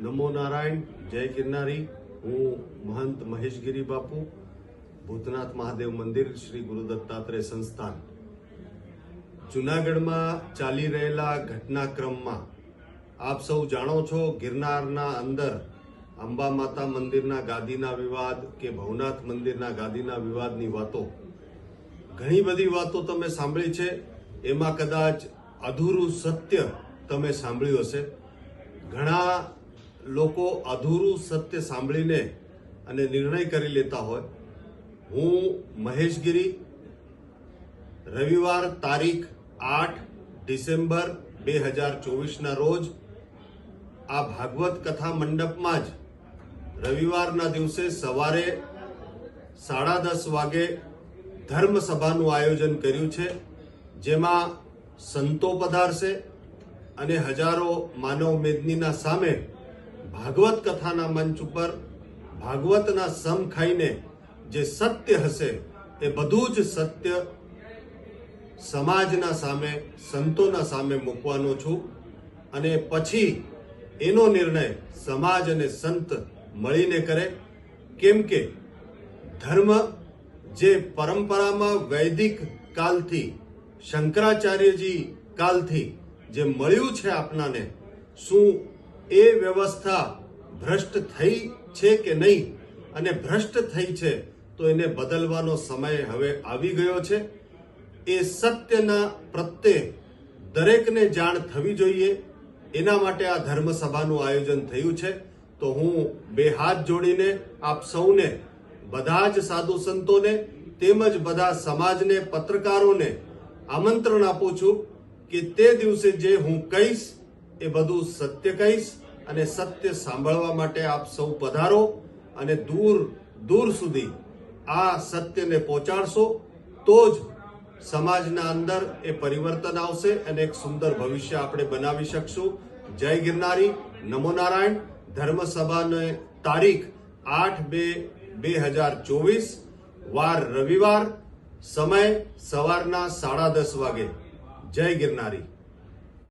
નમો નારાયણ, જય ગિરનારી. હું મહંત મહેશગીરી બાપુ, ભૂતનાથ મહાદેવ મંદિર શ્રી ગુરુ દત્તાત્રેય સંસ્થાન. જુનાગઢમાં ચાલી રહેલા ઘટનાક્રમમાં આપ સૌ જાણો છો ગિરનારના અંદર અંબા માતા મંદિરના ગાદીના વિવાદ કે ભવનાથ મંદિરના ગાદીના વિવાદની વાતો. ઘણી બધી વાતો તમે સાંભળી છે. એમાં કદાચ અધૂરું સત્ય તમે સાંભળ્યું હશે. ઘણા લોકો અધૂરું સત્ય સાંભળીને અને નિર્ણય કરી લેતા હોય. હું મહેશગીરી, રવિવાર તારીખ આઠ ડિસેમ્બર બે હજાર ચોવીસના રોજ આ ભાગવત કથા મંડપમાં જ રવિવારના દિવસે સવારે સાડા દસ વાગે ધર્મસભાનું આયોજન કર્યું છે, જેમાં સંતો પધારશે અને હજારો માનવ મેદનીના સામે ભાગવત કથાના મંચ ઉપર ભાગવતના સમ ખાઈને જે સત્ય હશે એ બધું જ સત્ય સમાજના સામે, સંતોના સામે મૂકવાનો છું અને પછી એનો નિર્ણય સમાજ અને સંત મળીને કરે. કેમ કે ધર્મ જે પરંપરામાં વૈદિક કાલથી, શંકરાચાર્યજી કાલથી જે મળ્યું છે આપણાને શું એ વ્યવસ્થા ભ્રષ્ટ થઈ છે કે નહીં? અને ભ્રષ્ટ થઈ છે તો એને બદલવાનો સમય હવે આવી ગયો છે. એ સત્યના પ્રત્યે દરેકને જાણ થવી જોઈએ. એના માટે આ ધર્મસભાનું આયોજન થયું છે. તો હું બે હાથ જોડીને આપ સૌને, બધા જ સાધુ સંતોને, તેમજ બધા સમાજને, પત્રકારોને આમંત્રણ આપું છું કે તે દિવસે જે હું કહીશ એ બધું સત્ય કહીશ અને સત્ય સાંભળવા માટે આપ સૌ પધારો અને દૂર દૂર સુધી આ સત્યને પહોંચાડશો. તો જ સમાજના અંદર એ પરિવર્તન આવશે અને એક સુંદર ભવિષ્ય આપણે બનાવી શકશું. જય ગિરનારી. નમો નારાયણ. ધર્મસભાને તારીખ આઠ બે બે હજાર ચોવીસ, વાર રવિવાર, સમય સવારના સાડા દસ વાગે. જય ગિરનારી.